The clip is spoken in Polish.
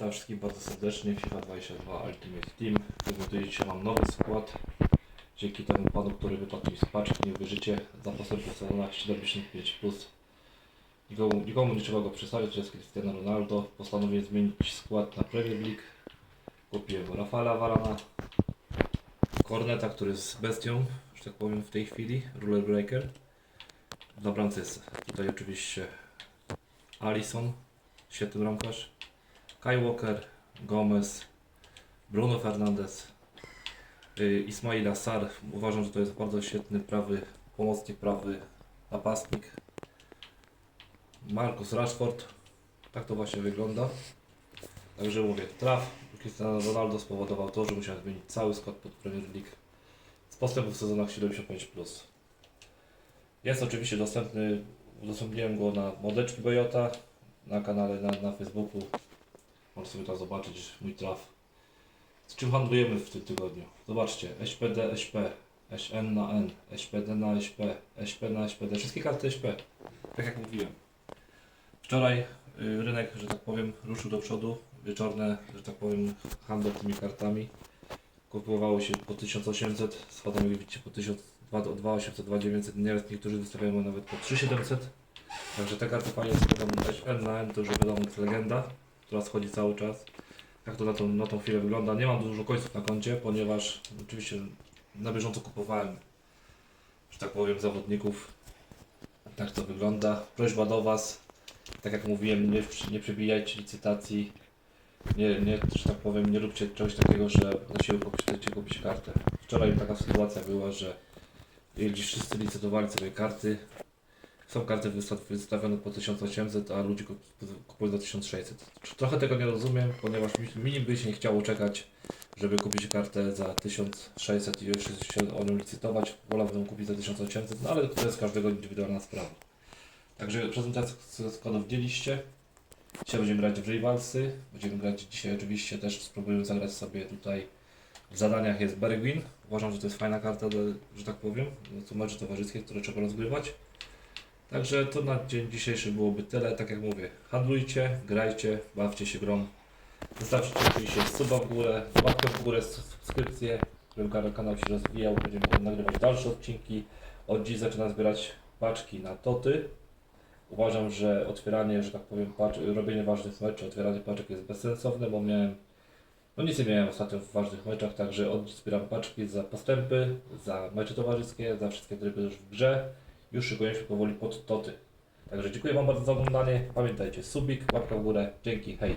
Witam wszystkich bardzo serdecznie FIFA 22 Ultimate Team. Prezentuję dzisiaj mam nowy skład. Dzięki temu panu, który wypadł mi z paczki, nie uwierzycie, za postępów w sezonach 75+. Plus. Nikomu, nikomu nie trzeba go przedstawiać, to jest Cristiano Ronaldo. Postanowiłem zmienić skład na Premier League. Kupiłem Rafaela Varana, Corneta, który jest bestią, że tak powiem w tej chwili, Ruler Breaker. Na bramce jest tutaj oczywiście Alisson, świetny bramkarz. Kai Walker, Gomez, Bruno Fernandes, y, Ismail Assar. Uważam, że to jest bardzo świetny prawy pomocnik, prawy napastnik. Marcus Rashford. Tak to właśnie wygląda. Także mówię, traf Cristiano Ronaldo spowodował to, że musiałem zmienić cały skład pod Premier League z postępu w sezonach 75+. Jest oczywiście dostępny, udostępniłem go na modeczki Bojota, na kanale na, na Facebooku. Możesz sobie tam zobaczyć mój traf. Z czym handlujemy w tym tygodniu? Zobaczcie, SPD, SP, SN na N, SPD na SP, SP na SPD, wszystkie karty SP, tak jak mówiłem. Wczoraj y, rynek, że tak powiem, ruszył do przodu. Wieczorne, że tak powiem, handel tymi kartami. Kupowało się po 1800, spadamy jak widzicie po 1000, 2800, 2900, nieraz niektórzy wystawiają nawet po 3700. Także te karty fajnie sprzedam N na N, to już wiadomo, to legenda, która schodzi cały czas. Jak to na tą, na tą chwilę wygląda. Nie mam dużo końców na koncie, ponieważ oczywiście na bieżąco kupowałem, że tak powiem, zawodników. Tak to wygląda. Prośba do Was, tak jak mówiłem, nie, nie przebijajcie licytacji. Nie, nie, że tak powiem, nie róbcie czegoś takiego, że na siłę chcecie kupić kartę. Wczoraj taka sytuacja była, że gdzieś wszyscy licytowali sobie karty, są karty wystaw- wystawione po 1800, a ludzie kup- kupują za 1600. Trochę tego nie rozumiem, ponieważ mi, by się nie chciało czekać, żeby kupić kartę za 1600 i jeszcze się o nią licytować. Wolałbym ją kupić za 1800, no ale to jest każdego indywidualna sprawa. Także prezentację składów widzieliście. Dzisiaj będziemy grać w Rivalsy. Będziemy grać dzisiaj oczywiście też spróbujemy zagrać sobie tutaj w zadaniach jest Bergwin. Uważam, że to jest fajna karta, że tak powiem. To mecze towarzyskie, które trzeba rozgrywać. Także to na dzień dzisiejszy byłoby tyle. Tak jak mówię, handlujcie, grajcie, bawcie się grą. Zostawcie oczywiście suba w górę, łapkę w górę, subskrypcję, żeby kanał- się rozwijał. Będziemy nagrywać dalsze odcinki. Od dziś zaczynam zbierać paczki na toty. Uważam, że otwieranie, że tak powiem, robienie ważnych meczów, otwieranie paczek jest bezsensowne, bo miałem, no nic nie miałem ostatnio w ważnych meczach, także od dziś zbieram paczki za postępy, za mecze towarzyskie, za wszystkie tryby już w grze. Już szykuję się powoli pod toty. Także dziękuję Wam bardzo za oglądanie. Pamiętajcie, subik, łapka w górę. Dzięki, hej.